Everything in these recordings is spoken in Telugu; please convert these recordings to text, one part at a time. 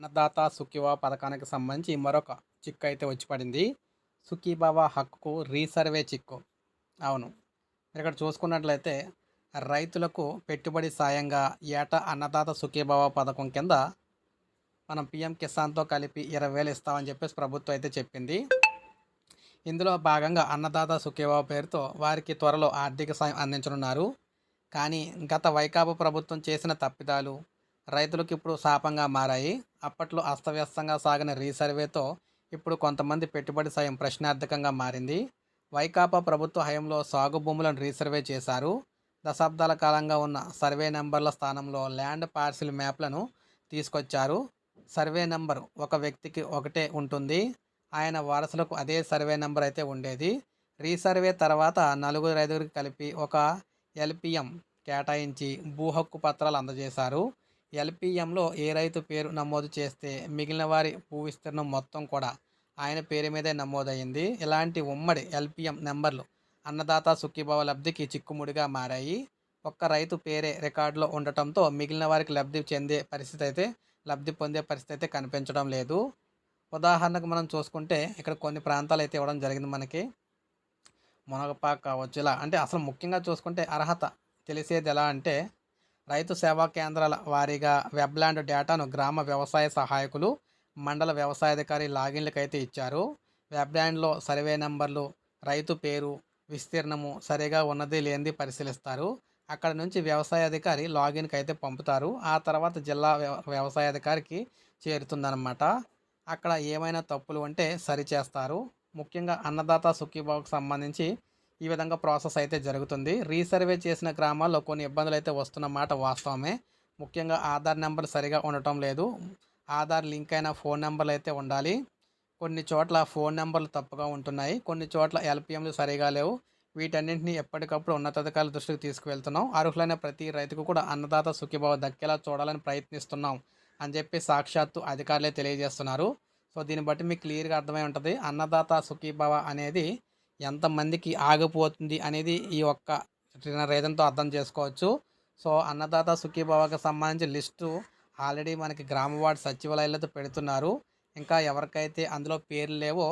అన్నదాత సుఖీభావ పథకానికి సంబంధించి మరొక చిక్కు అయితే వచ్చి పడింది. సుఖీభావ హక్కుకు రీసర్వే చిక్కు. అవును. మీరు ఇక్కడ చూసుకున్నట్లయితే రైతులకు పెట్టుబడి సాయంగా ఏటా అన్నదాత సుఖీబాబా పథకం కింద మనం పిఎం కిసాన్తో కలిపి ఇరవై వేలు ఇస్తామని చెప్పేసి ప్రభుత్వం అయితే చెప్పింది. ఇందులో భాగంగా అన్నదాత సుఖీబాబా పేరుతో వారికి త్వరలో ఆర్థిక సాయం అందించనున్నారు. కానీ గత వైకాపా ప్రభుత్వం చేసిన తప్పిదాలు రైతులకు ఇప్పుడు శాపంగా మారాయి. అప్పట్లో అస్తవ్యస్తంగా సాగిన రీసర్వేతో ఇప్పుడు కొంతమంది పెట్టుబడి సాయం ప్రశ్నార్థకంగా మారింది. వైకాపా ప్రభుత్వ హయంలో సాగు భూములను రీసర్వే చేశారు. దశాబ్దాల కాలంగా ఉన్న సర్వే నెంబర్ల స్థానంలో ల్యాండ్ పార్సిల్ మ్యాప్లను తీసుకొచ్చారు. సర్వే నెంబర్ ఒక వ్యక్తికి ఒకటే ఉంటుంది. ఆయన వారసులకు అదే సర్వే నెంబర్ అయితే ఉండేది. రీసర్వే తర్వాత నలుగురు ఐదుగురికి కలిపి ఒక ఎల్పిఎం కేటాయించి భూ హక్కు పత్రాలు అందజేశారు. ఎల్పిఎంలో ఏ రైతు పేరు నమోదు చేస్తే మిగిలిన వారి భూ విస్తీర్ణం మొత్తం కూడా ఆయన పేరు మీదే నమోదైంది ఇలాంటి ఉమ్మడి ఎల్పిఎం నెంబర్లు అన్నదాత సుఖీభావ లబ్ధికి చిక్కుముడిగా మారాయి. ఒక్క రైతు పేరే రికార్డులో ఉండటంతో మిగిలిన వారికి లబ్ధి చెందే పరిస్థితి అయితే లబ్ధి పొందే పరిస్థితి అయితే కనిపించడం లేదు. ఉదాహరణకు మనం చూసుకుంటే ఇక్కడ కొన్ని ప్రాంతాలు అయితే ఇవ్వడం జరిగింది మనకి. మునగపాక కావచ్చు ఇలా అంటే అసలు ముఖ్యంగా చూసుకుంటే అర్హత తెలిసేది ఎలా అంటే రైతు సేవా కేంద్రాల వారీగా వెబ్లాండ్ డేటాను గ్రామ వ్యవసాయ సహాయకులు మండల వ్యవసాయాధికారి లాగిన్లకు అయితే ఇచ్చారు వెబ్లాండ్లో సర్వే నెంబర్లు రైతు పేరు విస్తీర్ణము సరిగా ఉన్నది లేనిది పరిశీలిస్తారు. అక్కడ నుంచి వ్యవసాయ అధికారి లాగిన్కి అయితే పంపుతారు. ఆ తర్వాత జిల్లా వ్యవసాయ అధికారికి చేరుతుందన్నమాట. అక్కడ ఏమైనా తప్పులు ఉంటే సరిచేస్తారు. ముఖ్యంగా అన్నదాత సుఖీబాబుకు సంబంధించి ఈ విధంగా ప్రాసెస్ అయితే జరుగుతుంది. రీసర్వే చేసిన గ్రామాల్లో కొన్ని ఇబ్బందులు అయితే వస్తున్న మాట వాస్తవమే. ముఖ్యంగా ఆధార్ నెంబర్ సరిగా ఉండటం లేదు. ఆధార్ లింక్ అయిన ఫోన్ నెంబర్లు అయితే ఉండాలి. కొన్ని చోట్ల ఫోన్ నెంబర్లు తప్పుగా ఉంటున్నాయి. కొన్ని చోట్ల ఎల్పిఎంలు సరిగా లేవు. వీటన్నింటినీ ఎప్పటికప్పుడు ఉన్నతాధికారుల దృష్టికి తీసుకువెళ్తున్నాం. అర్హులైన ప్రతి రైతుకు కూడా అన్నదాత సుఖీభావ దక్కేలా చూడాలని ప్రయత్నిస్తున్నాం అని చెప్పి సాక్షాత్తు అధికారులే తెలియజేస్తున్నారు. సో దీన్ని బట్టి మీకు క్లియర్గా అర్థమై ఉంటుంది. అన్నదాత సుఖీభావ అనేది ఎంతమందికి ఆగిపోతుంది అనేది ఈ ఒక్క రీజన్తో అర్థం చేసుకోవచ్చు. సో అన్నదాత సుఖీభావకి సంబంధించి లిస్టు ఆల్రెడీ మనకి గ్రామ వార్డు సచివాలయాలతో పెడుతున్నారు. ఇంకా ఎవరికైతే అందులో పేర్లు లేవో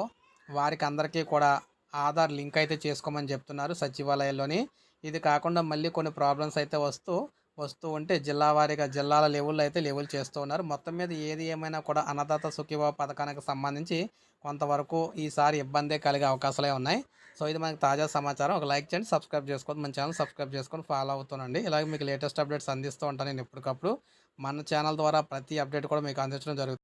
వారికి అందరికీ కూడా ఆధార్ లింక్ అయితే చేసుకోమని చెప్తున్నారు సచివాలయంలోని ఇది కాకుండా మళ్ళీ కొన్ని ప్రాబ్లమ్స్ అయితే వస్తూ వస్తూ ఉంటే జిల్లా వారీగా జిల్లాల లెవెల్లో అయితే లెవెల్ చేస్తూ ఉన్నారు. మొత్తం మీద ఏది ఏమైనా కూడా అన్నదాత సుఖీభావ పథకానికి సంబంధించి కొంతవరకు ఈసారి ఇబ్బందే కలిగే అవకాశాలే ఉన్నాయి. సో ఇది మనకి తాజా సమాచారం. ఒక లైక్ చేయండి సబ్స్క్రైబ్ చేసుకోండి మన ఛానల్ సబ్స్క్రైబ్ చేసుకొని ఫాలో అవుతానండి ఇలాగే మీకు లేటెస్ట్ అప్డేట్స్ అందిస్తూ ఉంటాను నేను ఎప్పటికప్పుడు. మన ఛానల్ ద్వారా ప్రతి అప్డేట్ కూడా మీకు అందించడం జరుగుతుంది.